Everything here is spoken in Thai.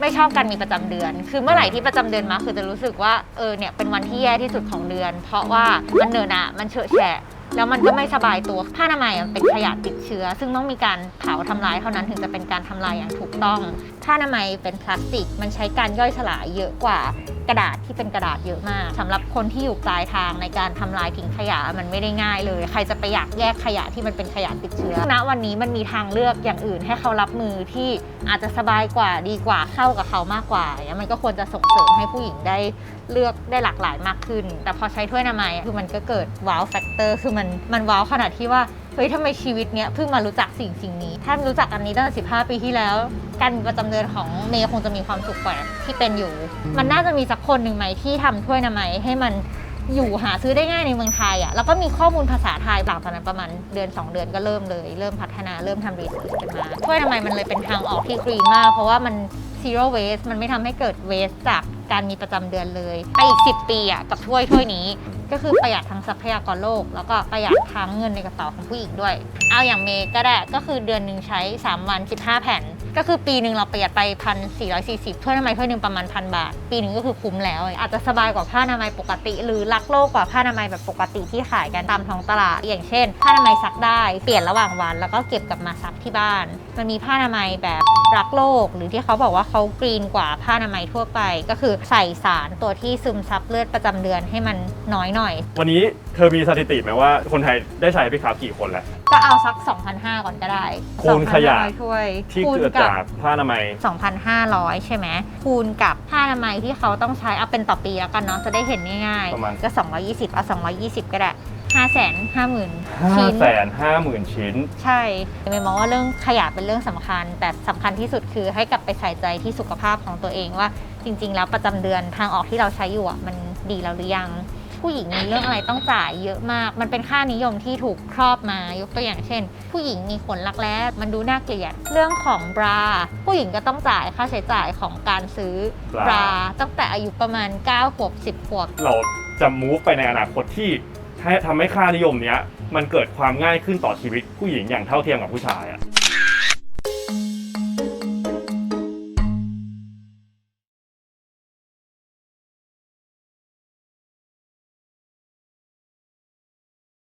ไม่ชอบการมีประจำเดือน คือเมื่อไหร่ที่ประจำเดือนมา คือจะรู้สึกว่า เออ เนี่ย เป็นวันที่แย่ที่สุดของเดือน เพราะว่ามันเนินอะมันเฉอะแฉะ แล้วมันก็ไม่สบายตัวผ้าอนามัยมันเป็นขยะติดเชื้อ ซึ่งต้องมีการเผาทำลายเท่านั้นถึงจะเป็นการทำลายอย่างถูกต้องผ้าอนามัยเป็นพลาสติก มันใช้การย่อยสลายเยอะกว่ากระดาษที่เป็นกระดาษเยอะมากสำหรับคนที่อยู่ปลายทางในการทำลายทิ้งขยะมันไม่ได้ง่ายเลย ใครจะไปอยากแยกขยะที่มันเป็นขยะติดเชื้อณวันนี้มันมีทางเลือกอย่างอื่นให้เขารับมือที่อาจจะสบายกว่าดีกว่าเข้ากับเขามากกว่าอย่างเงี้ยมันก็ควรจะส่งเสริมให้ผู้หญิงได้เลือกได้หลากหลายมากขึ้น แต่พอใช้ถ้วยอนามัยคือมันก็เกิดว้าวแฟกเตอร์คือมันมันว้าวขนาดที่ว่าเฮ้ยทำไมชีวิตเนี้ยเพิ่งมารู้จักสิ่งสิ่งนี้ ถ้ารู้จักอันนี้ตั้งแต่15 ปีที่แล้ว การมีประจำเดือนของเมย์คงจะมีความสุขกว่าที่เป็นอยู่ มันน่าจะมีสักคนหนึ่งไหมที่ทำถ้วยนามัยให้มันอยู่หาซื้อได้ง่ายในเมืองไทยอะแล้วก็มีข้อมูลภาษาไทยหลังจากนั้นประมาณเดือน 2 เดือนก็เริ่มเลยเริ่มพัฒนาเริ่มทำรีเสิร์ชกันมาถ้วยนามัยมันเลยเป็นทางออกที่กรีนมากเพราะว่ามัน zero waste มันไม่ทำให้เกิด waste จาก การมีประจำเดือนเลยไปอีก 10 ปีอะกับถ้วยถ้วยนี้ ก็คือประหยัดทั้งทรัพยากรโลก แล้วก็ประหยัดทั้งเงินในกระเป๋าของผู้หญิงด้วย เอาอย่างเมย์ก็ได้ก็คือเดือนหนึ่งใช้ 3 วัน 15 แผ่น ก็คือปีหนึ่งเราประหยัดไป1,440ถ้วยอนามัยถ้วยหนึ่งประมาณพันบาท ปีหนึ่งก็คือคุ้มแล้ว อาจจะสบายกว่าผ้าอนามัยปกติ หรือรักโลกกว่าผ้าอนามัยแบบปกติที่ขายกันตามท้องตลาด อย่างเช่น ผ้าอนามัยซักได้เปลี่ยนระหว่างวัน แล้วก็เก็บกลับมาซักที่บ้าน มันมีผ้าอนามัยแบบรักโลก หรือที่เขาบอกว่าเขากรีนกว่าผ้าอนามัยทั่วไป ก็คือใส่สารตัวที่ซึมซับเลือดประจำเดือนให้มันน้อยหน่อย วันนี้เธอมีสถิติไหมว่าคนไทยได้ใช้ไปครับกี่คนแล้ว ก็เอาสัก 2,500 ก่อนก็ได้คูณขยะ 2,500ถ้วยที่คูณเกิดกับ จากผ้าอนามัย 2,500 ใช่ไหมคูณกับผ้าอนามัยที่เขาต้องใช้เอาเป็นต่อปีแล้วกันเนาะจะได้เห็นง่ายประมาณ ๆก็ 220 เอา 220 ก็ได้ 5 5 0 0 0 0 5 ชิ้น 5 0 0 0 0 ชิ้น ใช่ไม่มองว่าเรื่องขยะเป็นเรื่องสำคัญ แต่สำคัญที่สุดคือให้กลับไปใส่ใจที่สุขภาพของตัวเองว่าจริง ๆ แล้วประจำเดือนทางออกที่เราใช้อยู่อะมันดีแล้วหรือยัง ผู้หญิงมีเรื่องอะไรต้องจ่ายเยอะมาก มันเป็นค่านิยมที่ถูกครอบมายกตัวอย่างเช่น ผู้หญิงมีขนรักแร้มันดูน่าเกลียดเรื่องของบรา ผู้หญิงก็ต้องจ่ายค่าใช้จ่ายของการซื้อบราบราตั้งแต่อายุประมาณ9ขวบ10ขวบเราจะมูฟไปในอนาคตที่ให้ทำให้ค่านิยมเนี้ยมันเกิดความง่ายขึ้นต่อชีวิตผู้หญิงอย่างเท่าเทียมกับผู้ชายอะ